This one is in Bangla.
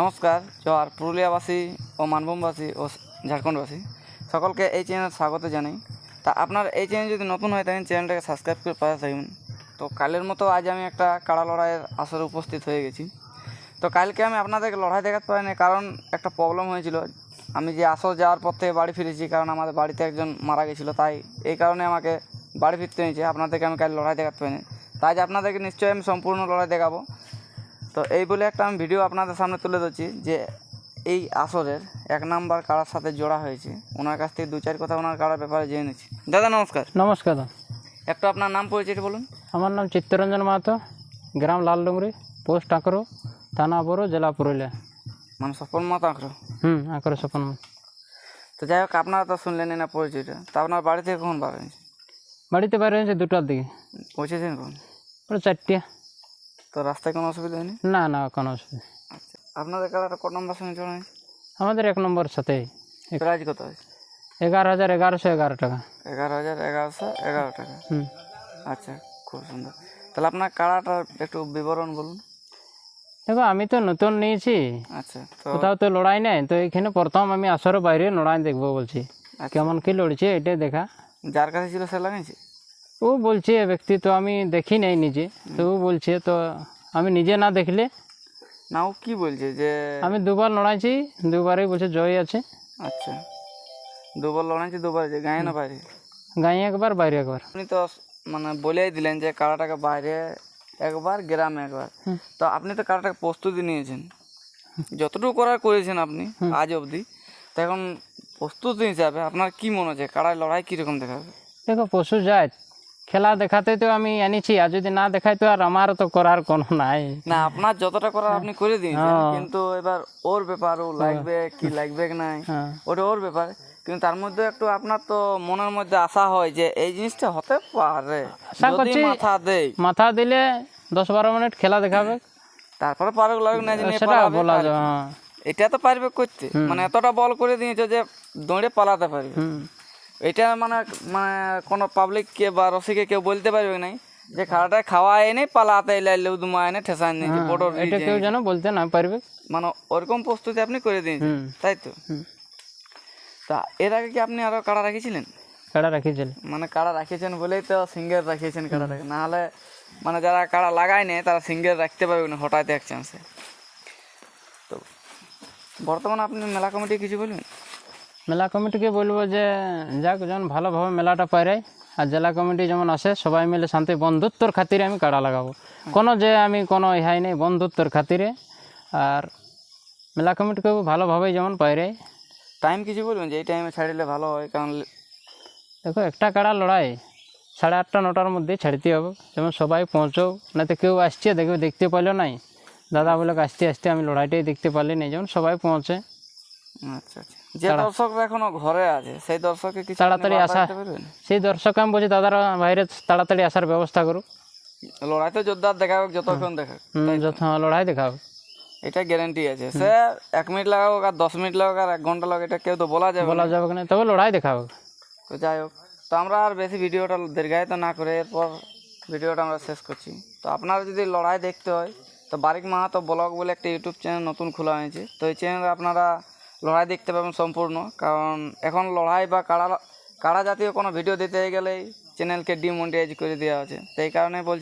নমস্কার, জোয়ার পুরুলিয়াবাসী ও মানভূমবাসী ও ঝাড়খণ্ডবাসী, সকলকে এই চ্যানেল স্বাগত জানাই। তা আপনার এই চ্যানেল যদি নতুন হয় থাকেন চ্যানেলটাকে সাবস্ক্রাইব করে পাশে থাকবেন তো কালের মতো আজ আমি একটা কাড়া লড়াইয়ের আসরে উপস্থিত হয়ে গেছি। তো কালকে আমি আপনাদেরকে লড়াই দেখাতে পারিনি, কারণ একটা প্রবলেম হয়েছিল। আমি যে আসর যাওয়ার পর থেকে বাড়ি ফিরেছি, কারণ আমাদের বাড়িতে একজন মারা গেছিল, তাই এই কারণে আমাকে বাড়ি ফিরতে হয়েছে। আপনাদেরকে আমি কাল লড়াই দেখাতে পারিনি। তাই আপনাদেরকে নিশ্চয়ই আমি সম্পূর্ণ লড়াই দেখাবো। তো এই বলে একটা আমি ভিডিও আপনাদের সামনে তুলে ধরছি যে এই আসরের এক নাম্বার কারার সাথে জোড়া হয়েছে। ওনার কাছ থেকে দু চার কথা ওনার কারার ব্যাপারে জেনে নিচ্ছি। দাদা নমস্কার। নমস্কার দা একটু আপনার নাম পরিচয়টা বলুন। আমার নাম চিত্তরঞ্জন মাহাতো গ্রাম লালডুংরি পোস্ট আঁকরো থানা বড়ো জেলা পুরুলিয়া। মানে সফল মত আঁকড়ো? হুম আঁকরো স্বপন তো যাই হোক আপনারা তো শুনলেন না পরিচয়টা তা আপনার বাড়ি থেকে কখন বার হয়েছে? বাড়িতে বাইরে হয়েছে দুটার দিকে। পৌঁছেছেন কখন? ওটা চারটিয়া তো রাস্তায় কোনো অসুবিধা হয়নি? না না কোনো অসুবিধা আচ্ছা আপনাদের কারাটা কত নম্বর সঙ্গে জোড়া হয়েছে? আমাদের এক নম্বর সাথে। প্রাইজ কত হয়েছে? এগারো হাজার এগারোশো এগারো টাকা। এগারো হাজার এগারোশো এগারো টাকা। হুম। আচ্ছা খুব সুন্দর। তাহলে আপনার কারাটার একটু বিবরণ বলুন। দেখো আমি তো নতুন নিয়েছি। আচ্ছা কোথাও তো লড়াই নেই তো এখানে প্রথম আমি আসরে বাইরে লড়াই দেখব বলছি। আচ্ছা। কেমন কি লড়ছে এটাই দেখা। যার কাছে ছিল সে লাগাইছে ও বলছে এ ব্যক্তি তো আমি দেখি নাই নিজে। তো ও বলছে তো আমি নিজে না দেখলে? না ও কি বলছে যে আমি দুবার লড়াইছি দুবারই বলছে জয় আছে। আচ্ছা। দুবার লড়াইছি দুবার যে গায়ে না বাইরে? গাঁয়ে একবার বাইরে একবার। আপনি তো মানে বলেই দিলেন যে কারাটাকে বাইরে একবার গ্রামে একবার। তো আপনি তো কারাটাকে প্রস্তুতি নিয়েছেন। যতটুকু করার করেছেন আপনি আজ অবধি তো এখন প্রস্তুতি হিসাবে আপনার কি মনে হচ্ছে কারায় লড়াই কীরকম দেখাবে? দেখো পশু যায় খেলা দেখাতে তো আমি এনেছি আর যদি না দেখাই তো আর আমার তো করার কোনো নাই। না আপনার যতটা করার আপনি করে দিয়েছেন কিন্তু এবার ওর ব্যাপার ও লাগবে কি লাগবে নাই হ্যাঁ। ওটা ওর ব্যাপার। কিন্তু তার মধ্যে একটু আপনার তো মনের মধ্যে আশা হয় যে এই জিনিসটা হতে পারে। করছি- মাথা দেই মাথা দিলে দশ বারো মিনিট খেলা দেখাবে। তারপরে পারুক লাগুক না জানি সেটা বলা যায় হ্যাঁ। এটা তো পারবে করতে। মানে এতটা বল করে দিয়েছে যে দৌড়ে পালাতে পারবে। এটা মানে মানে কোনো পাবলিককে বা রসিকে কেউ বলতে পারবে নাই যে খাওয়াটা খাওয়া এনে পালাতে এলে লুদমা এনে ঠেসা নিয়ে বড় এটা কেউ যেন বলতে না পারবে। মানে ওরকম প্রস্তুতি আপনি করে দিয়েছেন তাই তো? তা এর আগে কি আপনি আরও কাড়া রাখিছিলেন? খেলা রাখিছিল মানে কাড়া রাখিয়েছেন বলেই তো সিঙ্গেল রাখিয়েছেন কাড়াটাকে না হলে মানে যারা কাড়া লাগায় নেই তারা সিঙ্গেল রাখতে পারবে না হঠাৎ এক চান্সে তো বর্তমানে আপনি মেলা কমিটি কিছু বলবেন? মেলা কমিটিকে বলব যে যাক যেমন ভালোভাবে মেলাটা পাইরাই আর জেলা কমিটি যেমন আসে সবাই মিলে শান্তি বন্ধুত্বর খাতিরে আমি কাড়া লাগাবো। কোনো যে আমি কোনো ইহাই নেই বন্ধুত্বর খাতিরে। আর মেলা কমিটিকে ভালোভাবেই যেমন পাইরাই। টাইম কিছু বলবেন যে এই টাইমে ছাড়িলে ভালো হয়? কারণ দেখো একটা কাড়া লড়াই সাড়ে আটটা নটার মধ্যে ছাড়তে হবে। যেমন সবাই পৌঁছও না তো কেউ আসছে দেখবে দেখতে পাইলো নাই। দাদা বলে আসতে আসতে আমি লড়াইটাই দেখতে পারলি না যেমন সবাই পৌঁছে। আচ্ছা আচ্ছা। যে দর্শকরা এখনও ঘরে আছে সেই দর্শককে কিছু তাড়াতাড়ি আসা। সেই দর্শক আমি বলছি দাদারা বাইরে তাড়াতাড়ি আসার ব্যবস্থা করুক। লড়াই তো জোরদার দেখা হোক যতক্ষণ দেখা হোক। হুম, যত লড়াই দেখাবে এটা গ্যারান্টি আছে। সে এক মিনিট লাগাক আর দশ মিনিট লাগাক আর এক ঘণ্টা লাগাক এটা কেউ তো বলা যাবে বলা যাবে না তবে লড়াই দেখাবে তো যাই হোক তো আমরা আর বেশি ভিডিওটা দীর্ঘায়িত না করে এরপর ভিডিওটা আমরা শেষ করছি। তো আপনারা যদি লড়াই দেখতে হয় তো বারিক মাহাতো ব্লগ বলে একটা ইউটিউব চ্যানেল নতুন খোলা হয়েছে তো এই চ্যানেলে আপনারা লড়াই দেখতে পাবেন সম্পূর্ণ। কারণ এখন লড়াই বা কাড়া কাড়া জাতীয় কোনো ভিডিও দিতে গেলেই চ্যানেলকে ডিমন্ডিয়াইজ করে দেওয়া আছে সেই কারণে বলছি